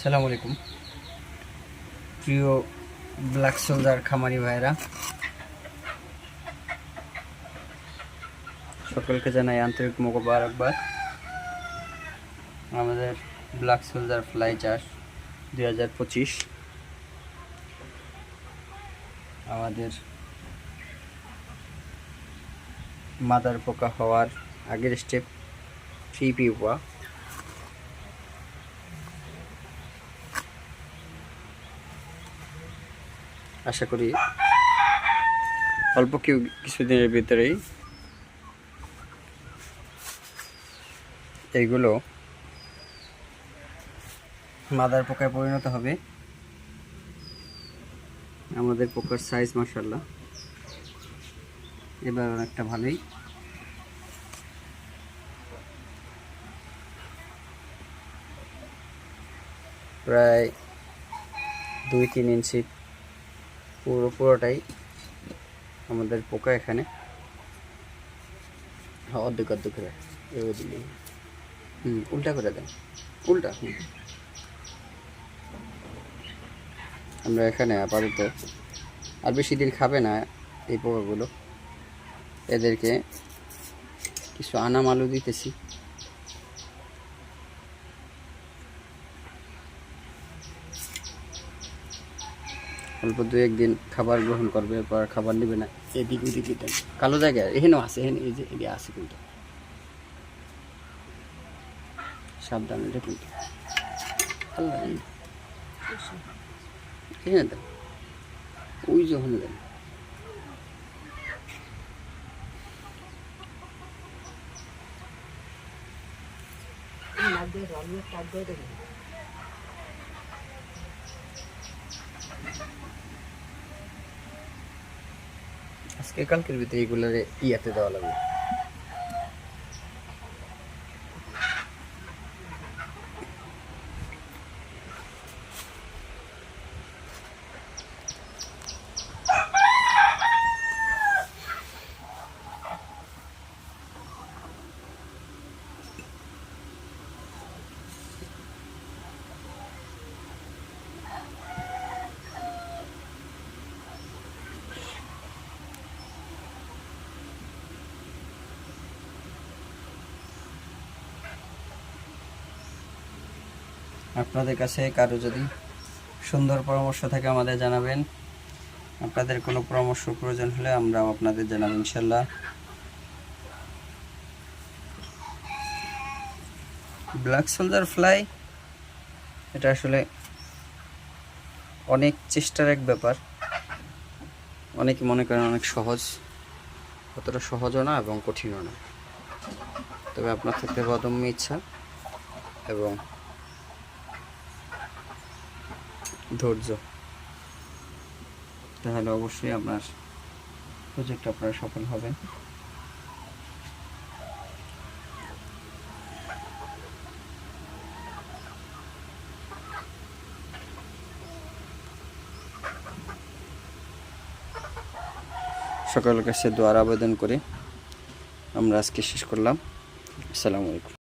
আসসালামু আলাইকুম। প্রিয় ব্ল্যাক সোলজার খামারি ভাইরা সকলকে জানাই আন্তরিক মোবারকবাদ। আমাদের ব্ল্যাক সোলজার ফ্লাই চাষ দুই হাজার পঁচিশ। আমাদের মাদার পোকা হওয়ার আগের স্টেপ থ্রি পিউপা আশা করি অল্প কেউ কিছুদিনের ভিতরেই এইগুলো মাদার পোকায় পরিণত হবে। আমাদের পোকার সাইজ মাসাল্লাহ এবার অনেকটা ভালোই। প্রায় দুই তিন ইঞ্চি পুরো পুরোটাই আমাদের পোকা এখানে। হ্যাঁ অর্ধেক অর্ধেক করে এগো হুম, উল্টা করে দেন। উল্টা, হুম। আমরা এখানে আপাতত আর বেশি দিন খাবে না এই পোকাগুলো। এদেরকে কিছু আনাম আলু দিতেছি। অল্প দু একদিন খাবার গ্রহণ করবে এরপর খাবার নেবে না। এদিক ওদিক দেন কালো জায়গা এখানেও আছে এখানে এই যে এদিকে আছে কিন্তু। সাবধান এটা কিন্তু আল্লাহ, এই। এখানে দেন ওই যে ওখানে দেন আজকে কালকের ভিতরে এগুলো ইয়াতে দেওয়া লাগবে। আপনাদের কাছে কারও যদি সুন্দর পরামর্শ থাকে আমাদের জানাবেন। আপনাদের কোনো পরামর্শ প্রয়োজন হলে আমরাও আপনাদের জানাব ইনশাল্লাহ ব্ল্যাক সোলজার ফ্লাই এটা আসলে অনেক চেষ্টার এক ব্যাপার। অনেকে মনে করেন অনেক সহজ। অতটা সহজও না এবং কঠিনও না। তবে আপনার থাকতে অদম্য ইচ্ছা এবং ধৈর্য। তাহলে অবশ্যই আপনার প্রজেক্ট আপনারা সফল হবেন। সকলের কাছে দোয়ার আবেদন করে আমরা আজকে শেষ করলাম। আসসালামু আলাইকুম।